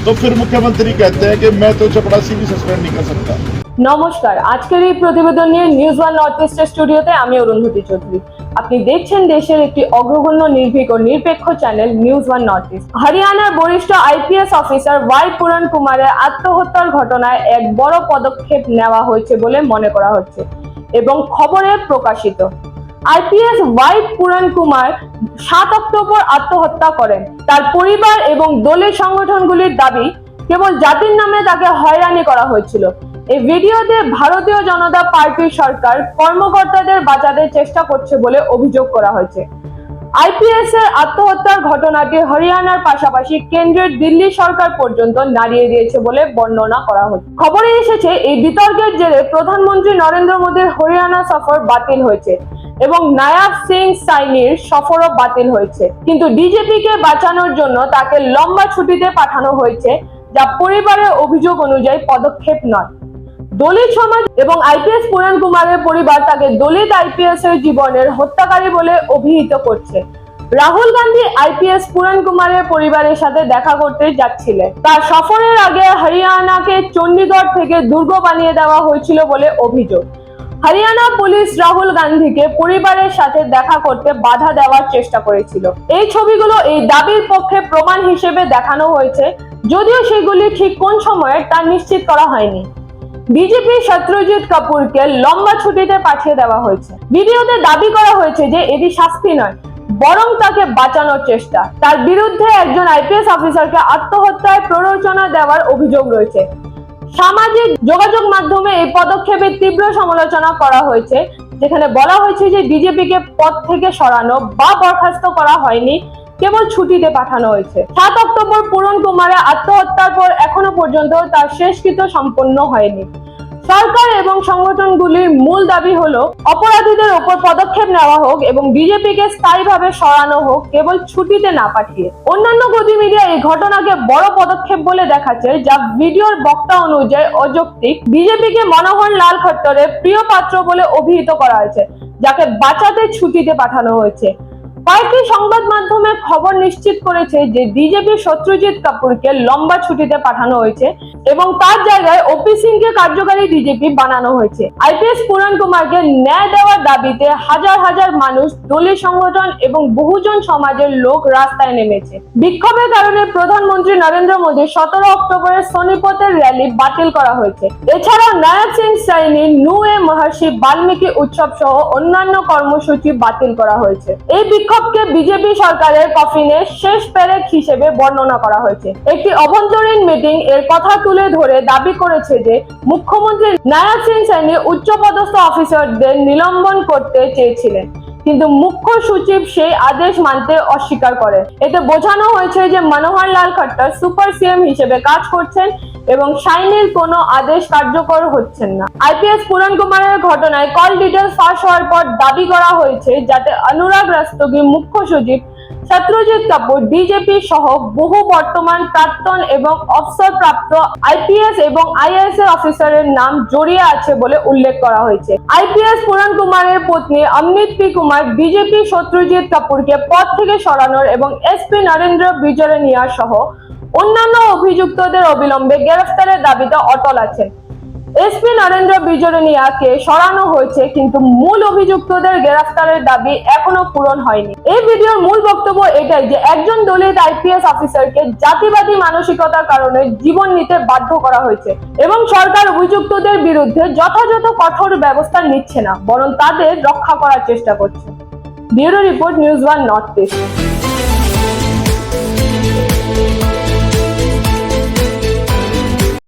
तो फिर मुख्यमंत्री कहते हैं कि मैं तो चपड़ासी भी सस्पेंड नहीं कर सकता নমস্কার আজকের এই প্রতিবেদন নিয়ে নিউজ ওয়ান নর্থ ইস্টের স্টুডিওতে আমি অরুন্ধতী চৌধুরী আপনি দেখছেন দেশের একটি অগ্রগণ্য নির্ভীক ও নিরপেক্ষ channel news one north east হরিয়ানার বরিষ্ঠ আইপিএস অফিসার ওয়াই পুরান কুমারের আত্মহত্যার ঘটনায় এক বড় পদক্ষেপ নেওয়া হয়েছে বলে মনে করা হচ্ছে এবং খবরে প্রকাশিত আইপিএস ওয়াই পুরান কুমার সাত অক্টোবর আত্মহত্যা করেন। তার পরিবার এবং দলের সংগঠনগুলির দাবি, কেবল জাতির নামে তাকে হয়রানি করা হয়েছিল। এই ভিডিওতে ভারতীয় জনতা পার্টির সরকার কর্মকর্তাদের বাঁচাতে চেষ্টা করছে বলে অভিযোগ করা হয়েছে। আইপিএস এর আত্মহত্যার ঘটনাটি হরিয়ানার পাশাপাশি কেন্দ্রের দিল্লি সরকার পর্যন্ত নাড়িয়ে দিয়েছে বলে বর্ণনা করা হচ্ছে। খবরে এসেছে, এই বিতর্কের জেরে প্রধানমন্ত্রী নরেন্দ্র মোদীর হরিয়ানা সফর বাতিল হয়েছে। এবং নায়াব সিং সাইনির সফরও বাতিল হয়েছে। কিন্তু ডিজেপিকে বাঁচানোর জন্য তাকে লম্বা ছুটিতে পাঠানো হয়েছে, যা পরিবারের অভিযোগ অনুযায়ী পদক্ষেপ নয়। দলিত সমাজ এবং আইপিএস পুরান কুমারের পরিবার তাকে দলিত আইপিএস এর জীবনের হত্যাকারী বলে অভিহিত করছে। রাহুল গান্ধী আইপিএস পুরান কুমারের পরিবারের সাথে দেখা করতে যাচ্ছিলেন। তার সফরের আগে হরিয়ানাকে চণ্ডীগড় থেকে দুর্গ বানিয়ে দেওয়া হয়েছিল বলে অভিযোগ। হরিয়ানা পুলিশ রাহুল গান্ধীকে পরিবারের সাথে দেখা করতে বাধা দেওয়ার চেষ্টা করেছিল। এই ছবিগুলো এই দাবির পক্ষে প্রমাণ হিসেবে দেখানো হয়েছে। যদিও সেগুলি ঠিক কোন সময়ে তা নিশ্চিত করা হয়নি। বিজেপি সত্যজিৎ কাপুরকে লম্বা ছুটিতে পাঠিয়ে দেওয়া হয়েছে। ভিডিওতে দাবি করা হয়েছে যে এটি শাস্তি নয়, বরং তাকে বাঁচানোর চেষ্টা। তার বিরুদ্ধে একজন আইপিএস অফিসারকে আত্মহত্যায় প্ররোচনা দেওয়ার অভিযোগ রয়েছে। সামাজিক যোগাযোগ মাধ্যমে এই পদক্ষেপের তীব্র সমালোচনা করা হয়েছে, যেখানে বলা হয়েছে যে বিজেপিকে পদ থেকে সরানো বা বরখাস্ত করা হয়নি, কেবল ছুটিতে পাঠানো হয়েছে। সাত অক্টোবর পূরণ কুমারের আত্মহত্যার পর এখনও পর্যন্ত তার শেষকৃত সম্পন্ন হয়নি। সরকার এবং সংগঠনগুলির মূল দাবি হলো অপরাধীদের ওপর পদক্ষেপ নেওয়া হোক এবং বিজেপিকে স্থায়ীভাবে সরানো হোক, কেবল ছুটিতে না পাঠিয়ে। অন্যান্য গতি মিডিয়া এই ঘটনাকে বড় পদক্ষেপ বলে দেখাচ্ছে, যা ভিডিওর বক্তা অনুযায়ী অযৌক্তিক। বিজেপিকে মনোহর লাল খট্টরের প্রিয় পাত্র বলে অভিহিত করা হয়েছে, যাকে বাঁচাতে ছুটিতে পাঠানো হয়েছে। কয়েকটি সংবাদ মাধ্যমে খবর নিশ্চিত করেছে যে বিজেপি কাপুরকে লম্বা ছুটিতে পাঠানো হয়েছে এবং তার জায়গায় ওপি কার্যকারী বানানো হয়েছে। আইপিএস কুমারকে ন্যায় দেওয়ার দাবিতে হাজার হাজার মানুষ, দলীয় সংগঠন এবং বহুজন সমাজের লোক রাস্তায় নেমেছে। বিক্ষোভের কারণে প্রধানমন্ত্রী নরেন্দ্র মোদী সতেরো অক্টোবরের সোনিপতের র্যালি বাতিল করা হয়েছে। এছাড়াও নায়ক সিং সাইনি নু এ মহর্ষি বাল্মীকি উৎসব সহ অন্যান্য কর্মসূচি বাতিল করা হয়েছে। এই বিক্ষোভকে বিজেপি সরকারের কফিনে শেষ প্যারেক হিসেবে বর্ণনা করা হয়েছে। একটি অভ্যন্তরীণ মিটিং এর কথা তুলে ধরে দাবি করেছে যে, মুখ্যমন্ত্রী নায়াব সিং উচ্চপদস্থ অফিসারদের নিলম্বন করতে চেয়েছিলেন। কিন্তু মুখ্য সচিব সেই আদেশ মানতে অস্বীকার করে। এতে বোঝানো হয়েছে যে মনোহর লাল খট্টার সুপার সিএম হিসেবে কাজ করছেন এবং সাইনের কোনো আদেশ কার্যকর হচ্ছেন না। আইপিএস পুরান কুমারের ঘটনায় কল ডিটেলস ফাঁস হওয়ার পর দাবি করা হয়েছে যাতে অনুরাগ রাস্তগি মুখ্য সচিব সত্যজিৎ কাপুর বিজেপি সহ বহু বর্তমান প্রাক্তন এবং অবসরপ্রাপ্ত আইপিএস এবং আইএএস এর অফিসারের নাম জড়িয়ে আছে বলে উল্লেখ করা হয়েছে। আইপিএস পুরান কুমারের পত্নী অমৃত পি কুমার বিজেপি সত্যজিৎ কাপুরকে পদ থেকে সরানোর এবং এসপি নরেন্দ্র বিজয়নিয়া সহ অন্যান্য অভিযুক্তদের অবিলম্বে গ্রেফতারের দাবিতে অটল আছেন। এসপি নরেন্দ্র বিজরনিয়াকে সরানো হয়েছে, কিন্তু মূল অভিযুক্তদের গ্রেফতারের দাবি এখনও পূরণ হয়নি। এই ভিডিওর মূল বক্তব্য এটাই যে, একজন দলিত আইপিএস অফিসারকে জাতিবাদী মানসিকতার কারণে জীবন নিতে বাধ্য করা হয়েছে এবং সরকার অভিযুক্তদের বিরুদ্ধে যথাযথ কঠোর ব্যবস্থা নিচ্ছে না, বরং তাদের রক্ষা করার চেষ্টা করছে। Bureau report news one north east.